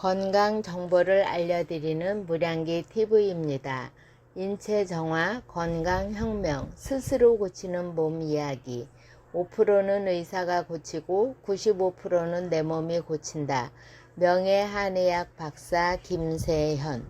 건강 정보를 알려드리는 무량기 TV입니다. 인체 정화, 건강 혁명, 스스로 고치는 몸 이야기. 5%는 의사가 고치고 95%는 내 몸이 고친다. 명예 한의학 박사 김세현.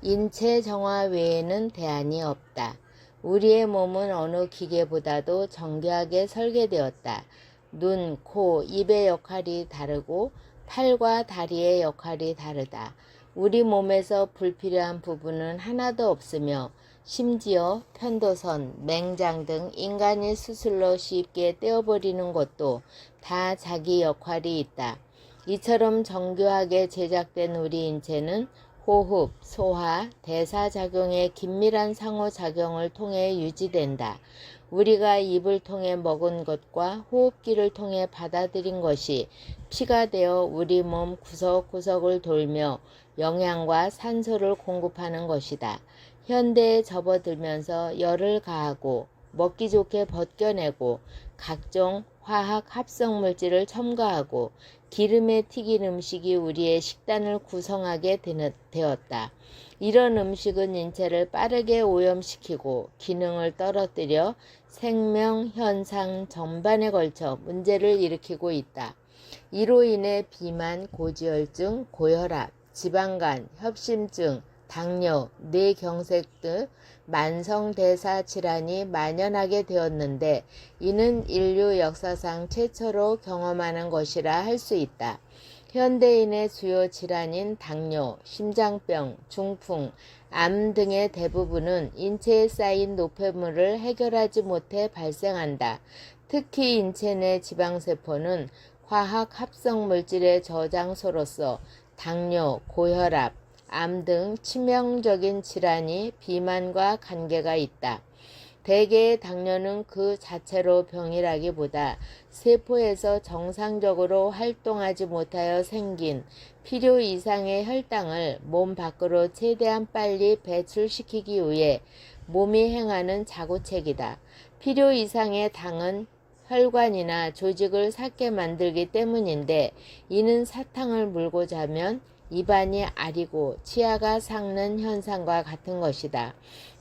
인체 정화 외에는 대안이 없다. 우리의 몸은 어느 기계보다도 정교하게 설계되었다. 눈, 코, 입의 역할이 다르고 팔과 다리의 역할이 다르다. 우리 몸에서 불필요한 부분은 하나도 없으며 심지어 편도선, 맹장 등 인간이 수술로 쉽게 떼어버리는 것도 다 자기 역할이 있다. 이처럼 정교하게 제작된 우리 인체는 호흡, 소화, 대사작용의 긴밀한 상호작용을 통해 유지된다. 우리가 입을 통해 먹은 것과 호흡기를 통해 받아들인 것이 피가 되어 우리 몸 구석구석을 돌며 영양과 산소를 공급하는 것이다. 현대에 접어들면서 열을 가하고 먹기 좋게 벗겨내고 각종 화학 합성 물질을 첨가하고 기름에 튀긴 음식이 우리의 식단을 구성하게 되었다. 이런 음식은 인체를 빠르게 오염시키고 기능을 떨어뜨려 생명 현상 전반에 걸쳐 문제를 일으키고 있다. 이로 인해 비만, 고지혈증, 고혈압, 지방간, 협심증, 당뇨, 뇌경색 등 만성대사 질환이 만연하게 되었는데 이는 인류 역사상 최초로 경험하는 것이라 할 수 있다. 현대인의 주요 질환인 당뇨, 심장병, 중풍, 암 등의 대부분은 인체에 쌓인 노폐물을 해결하지 못해 발생한다. 특히 인체 내 지방세포는 화학 합성 물질의 저장소로서 당뇨, 고혈압, 암 등 치명적인 질환이 비만과 관계가 있다. 대개의 당뇨는 그 자체로 병이라기보다 세포에서 정상적으로 활동하지 못하여 생긴 필요 이상의 혈당을 몸 밖으로 최대한 빨리 배출시키기 위해 몸이 행하는 자구책이다. 필요 이상의 당은 혈관이나 조직을 삭게 만들기 때문인데 이는 사탕을 물고 자면 입안이 아리고 치아가 삭는 현상과 같은 것이다.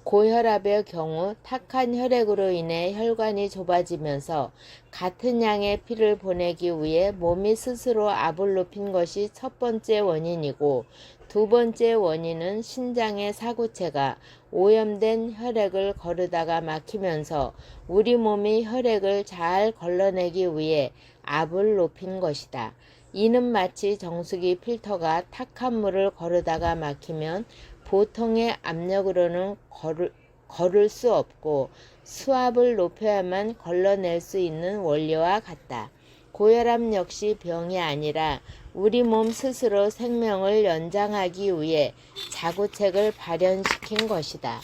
고혈압의 경우 탁한 혈액으로 인해 혈관이 좁아지면서 같은 양의 피를 보내기 위해 몸이 스스로 압을 높인 것이 첫 번째 원인이고 두 번째 원인은 신장의 사구체가 오염된 혈액을 거르다가 막히면서 우리 몸이 혈액을 잘 걸러내기 위해 압을 높인 것이다. 이는 마치 정수기 필터가 탁한 물을 거르다가 막히면 보통의 압력으로는 걸을, 걸을 수 없고 수압을 높여야만 걸러낼 수 있는 원리와 같다. 고혈압 역시 병이 아니라 우리 몸 스스로 생명을 연장하기 위해 자구책을 발현시킨 것이다.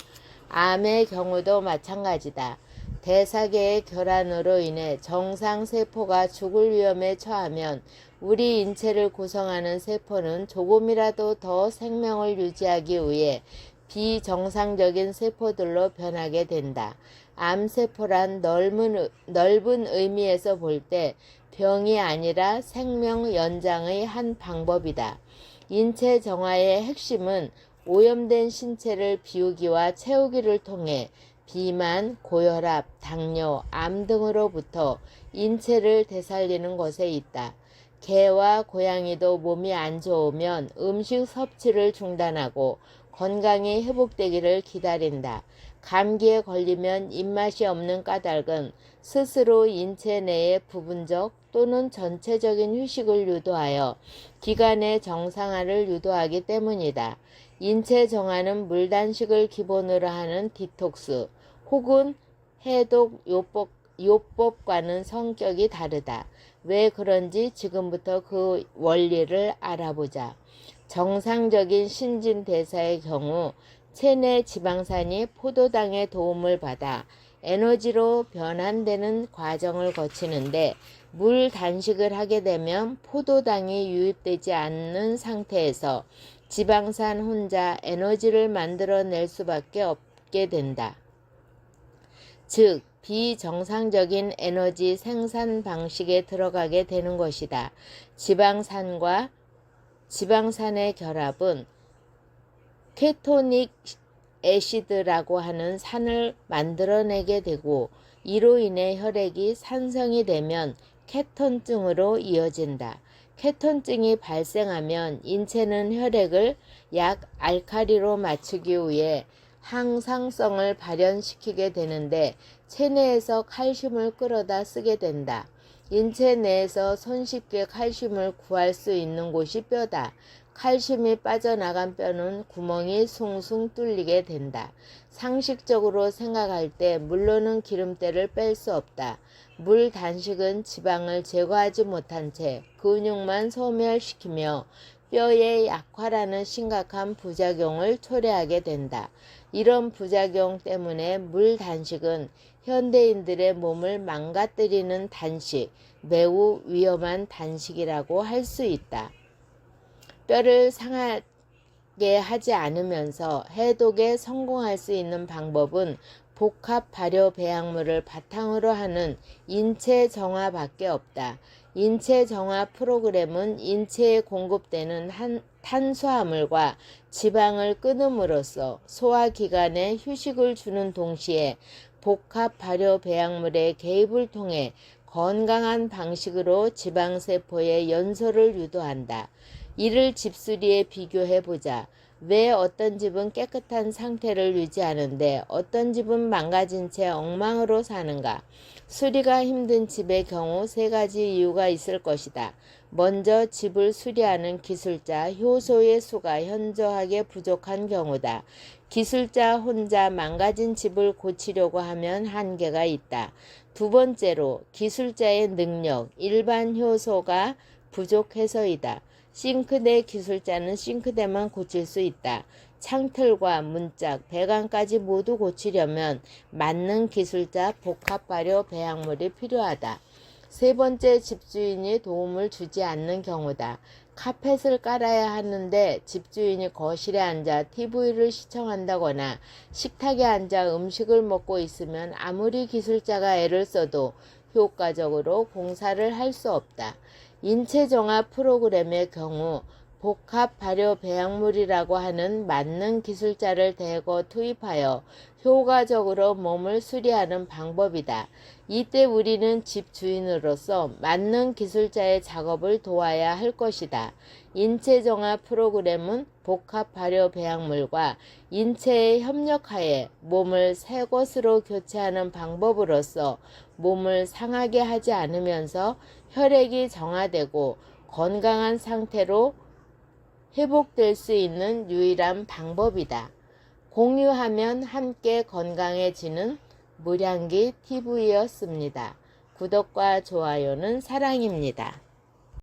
암의 경우도 마찬가지다. 대사계의 결함으로 인해 정상 세포가 죽을 위험에 처하면 우리 인체를 구성하는 세포는 조금이라도 더 생명을 유지하기 위해 비정상적인 세포들로 변하게 된다. 암세포란 넓은, 넓은 의미에서 볼 때 병이 아니라 생명 연장의 한 방법이다. 인체 정화의 핵심은 오염된 신체를 비우기와 채우기를 통해 비만, 고혈압, 당뇨, 암 등으로부터 인체를 되살리는 것에 있다. 개와 고양이도 몸이 안 좋으면 음식 섭취를 중단하고 건강이 회복되기를 기다린다. 감기에 걸리면 입맛이 없는 까닭은 스스로 인체 내에 부분적 또는 전체적인 휴식을 유도하여 기관의 정상화를 유도하기 때문이다. 인체 정화는 물단식을 기본으로 하는 디톡스 혹은 해독 요법, 요법과는 성격이 다르다. 왜 그런지 지금부터 그 원리를 알아보자. 정상적인 신진대사의 경우 체내 지방산이 포도당의 도움을 받아 에너지로 변환되는 과정을 거치는데 물 단식을 하게 되면 포도당이 유입되지 않는 상태에서 지방산 혼자 에너지를 만들어낼 수밖에 없게 된다. 즉, 비정상적인 에너지 생산 방식에 들어가게 되는 것이다. 지방산과 지방산의 결합은 케토닉 애시드라고 하는 산을 만들어내게 되고 이로 인해 혈액이 산성이 되면 케톤증으로 이어진다. 케톤증이 발생하면 인체는 혈액을 약 알카리로 맞추기 위해 항상성을 발현시키게 되는데 체내에서 칼슘을 끌어다 쓰게 된다. 인체 내에서 손쉽게 칼슘을 구할 수 있는 곳이 뼈다. 칼슘이 빠져나간 뼈는 구멍이 숭숭 뚫리게 된다. 상식적으로 생각할 때 물로는 기름때를 뺄 수 없다. 물 단식은 지방을 제거하지 못한 채 근육만 소멸시키며 뼈의 약화라는 심각한 부작용을 초래하게 된다. 이런 부작용 때문에 물 단식은 현대인들의 몸을 망가뜨리는 단식, 매우 위험한 단식이라고 할 수 있다. 뼈를 상하게 하지 않으면서 해독에 성공할 수 있는 방법은 복합 발효 배양물을 바탕으로 하는 인체 정화밖에 없다. 인체 정화 프로그램은 인체에 공급되는 한, 탄수화물과 지방을 끊음으로써 소화기관에 휴식을 주는 동시에 복합 발효 배양물의 개입을 통해 건강한 방식으로 지방세포의 연소를 유도한다. 이를 집수리에 비교해 보자. 왜 어떤 집은 깨끗한 상태를 유지하는데 어떤 집은 망가진 채 엉망으로 사는가? 수리가 힘든 집의 경우 세 가지 이유가 있을 것이다. 먼저 집을 수리하는 기술자, 효소의 수가 현저하게 부족한 경우다. 기술자 혼자 망가진 집을 고치려고 하면 한계가 있다. 두 번째로 기술자의 능력, 일반 효소가 부족해서이다. 싱크대 기술자는 싱크대만 고칠 수 있다. 창틀과 문짝, 배관까지 모두 고치려면 맞는 기술자 복합 발효 배양물이 필요하다. 세 번째 집주인이 도움을 주지 않는 경우다. 카펫을 깔아야 하는데 집주인이 거실에 앉아 TV를 시청한다거나 식탁에 앉아 음식을 먹고 있으면 아무리 기술자가 애를 써도 효과적으로 공사를 할 수 없다. 인체 정화 프로그램의 경우 복합 발효 배양물이라고 하는 맞는 기술자를 대거 투입하여 효과적으로 몸을 수리하는 방법이다. 이때 우리는 집 주인으로서 맞는 기술자의 작업을 도와야 할 것이다. 인체 정화 프로그램은 복합 발효 배양물과 인체의 협력하에 몸을 새 것으로 교체하는 방법으로서 몸을 상하게 하지 않으면서 혈액이 정화되고 건강한 상태로 회복될 수 있는 유일한 방법이다. 공유하면 함께 건강해지는 무량기 TV였습니다. 구독과 좋아요는 사랑입니다.